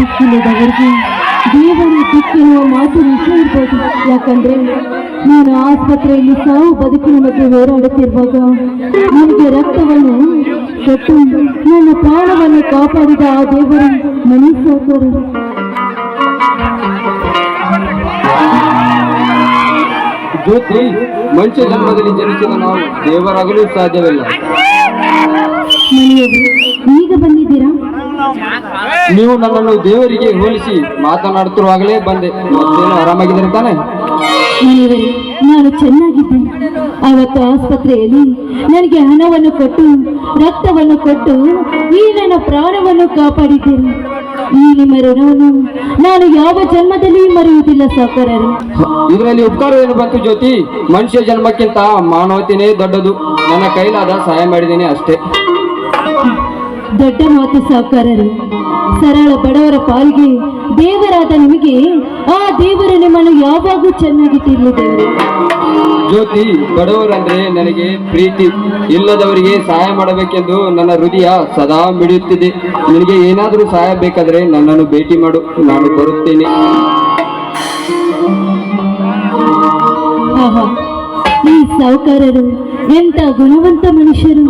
ದಿಕ್ಕಿಲ್ಲದವರಿಗೆ ದೇವರು ದಿಕ್ಕಿರುವ ಮಾತು ನಿಜ ಇರ್ಬೋದು ಯಾಕಂದ್ರೆ ನಾನು ಆಸ್ಪತ್ರೆಯಲ್ಲಿ ಸಾವು ಬದುಕಿನ ಮಧ್ಯೆ ಹೋರಾಡುತ್ತಿರುವಾಗ ನನಗೆ ರಕ್ತವನ್ನು ಕೊಟ್ಟು ನನ್ನ ಪ್ರಾಣವನ್ನು ಕಾಪಾಡಿದ ಆ ದೇವರು ಮನೆ ಸಾಕೋರು ಜ್ಯೋತಿ ಮನುಷ್ಯ ಜನ್ಮದಲ್ಲಿ ಜನಿಸಿದ ನಾವು ದೇವರಾಗಲು ಸಾಧ್ಯವಿಲ್ಲ. ಮನೆಯವರು ಈಗ ಬಂದಿದ್ದೀರಾ? ನೀವು ನನ್ನನ್ನು ದೇವರಿಗೆ ಹೋಲಿಸಿ ಮಾತನಾಡುತ್ತಿರುವಾಗಲೇ ಬಂದೆ. ಮತ್ತೇನು ಆರಾಮಾಗಿದ್ದಾರೆ ತಾನೆ? ನಾನು ಚೆನ್ನಾಗಿದ್ದೆ ಅವತ್ತು ಆಸ್ಪತ್ರೆಯಲ್ಲಿ ನನಗೆ ಹಣವನ್ನು ಕೊಟ್ಟು ರಕ್ತವನ್ನು ಕೊಟ್ಟು ಈ ನನ್ನ ಪ್ರಾಣವನ್ನು ಕಾಪಾಡಿದ್ದೇನೆ. ಈ ನಿಮ್ಮ ಋಣವನ್ನು ನಾನು ಯಾವ ಜನ್ಮದಲ್ಲಿ ಮರೆಯುವುದಿಲ್ಲ ಸಾಕಾರರು ಇದರಲ್ಲಿ ಉಪಕಾರ ಏನು ಬಂತು ಜ್ಯೋತಿ? ಮನುಷ್ಯ ಜನ್ಮಕ್ಕಿಂತ ಮಾನವತೆಯೇ ದೊಡ್ಡದು. ನನ್ನ ಕೈಲಾದ ಸಹಾಯ ಮಾಡಿದ್ದೇನೆ ಅಷ್ಟೇ. ದೊಡ್ಡ ಮಾತು ಸಾಕಾರರು ಸರಳ ಬಡವರ ಪಾಲಿಗೆ ದೇವರಾದ ನಿಮಗೆ ಆ ದೇವರು ನಿಮ್ಮನ್ನು ಯಾವಾಗೂ ಚೆನ್ನಾಗಿ ತಿಳಿದೇವರು ಜ್ಯೋತಿ ಬಡವರಂದ್ರೆ ನನಗೆ ಪ್ರೀತಿ. ಇಲ್ಲದವರಿಗೆ ಸಹಾಯ ಮಾಡಬೇಕೆಂದು ನನ್ನ ಹೃದಯ ಸದಾ ಮಿಡಿಯುತ್ತಿದೆ. ನಿನಗೆ ಏನಾದರೂ ಸಹಾಯ ಬೇಕಾದರೆ ನನ್ನನ್ನು ಭೇಟಿ ಮಾಡು. ನಾನು ಬರುತ್ತೇನೆ. ಈ ಸಾಹುಕಾರರು ಎಂತ ಗುಣವಂತ ಮನುಷ್ಯರು.